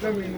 Também,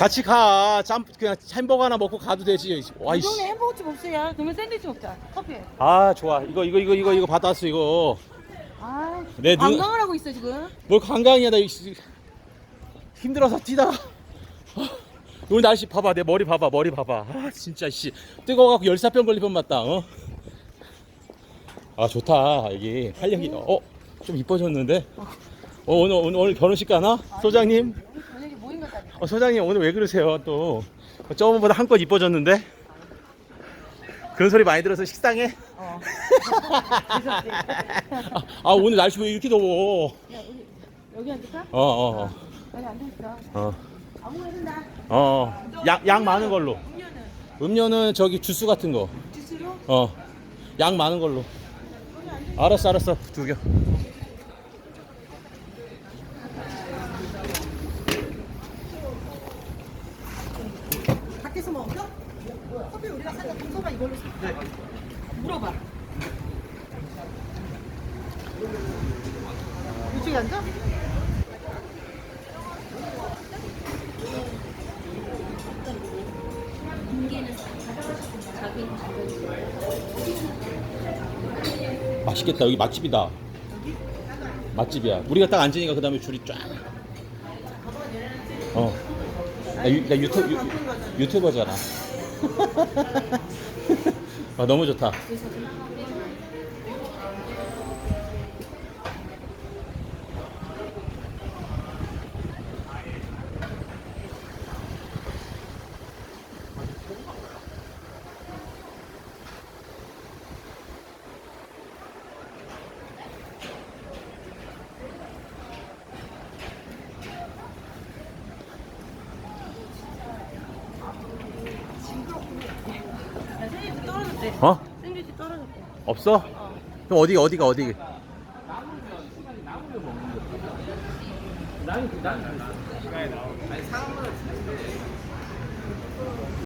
같이 가. 짬 그냥 햄버거 하나 먹고 가도 되지. 와이씨. 이동네 햄버거집 없어요. 그러면 샌드위치 먹자. 커피. 아 좋아. 이거 이거 이거 이거 이거 받았어 이거. 아, 내 눈- 관광을 하고 있어 지금. 뭘 관광이야 나 이씨. 힘들어서 뛰다가. 아, 오늘 날씨 봐봐 내 머리 봐봐 머리 봐봐. 아 진짜 씨 뜨거워갖고 열사병 걸릴 뻔 맞다. 어? 아 좋다 여기 활력이. 어좀 이뻐졌는데. 어 오늘 오늘 오늘 결혼식 가나 소장님? 어, 소장님 오늘 왜 그러세요? 또. 어, 저번보다 한껏 이뻐졌는데? 그런 소리 많이 들어서 식상해? 어. 아, 아, 오늘 날씨 왜 이렇게 더워? 야 우리 여기 앉을까? 어어어. 어, 여기 앉아 있어. 어, 아무거나 된다. 어. 양, 양 많은 걸로. 음료는? 음료는 저기 주스 같은 주스로? 거어양 많은 걸로. 알았어 알았어. 두개 밖에서 먹을까? 커피 우리가 사자 동서가 이걸로 사. 물어봐. 이쪽에 앉아? 맛있겠다 여기 맛집이다 맛집이야 우리가 딱 앉으니까 그 다음에 줄이 쫙 어. 나, 유, 나 유튜브, 유, 유튜버잖아. 아, 너무 좋다. 어? 샌드위치 떨어졌대. 없어? 그럼 어디가, 어디가, 어디?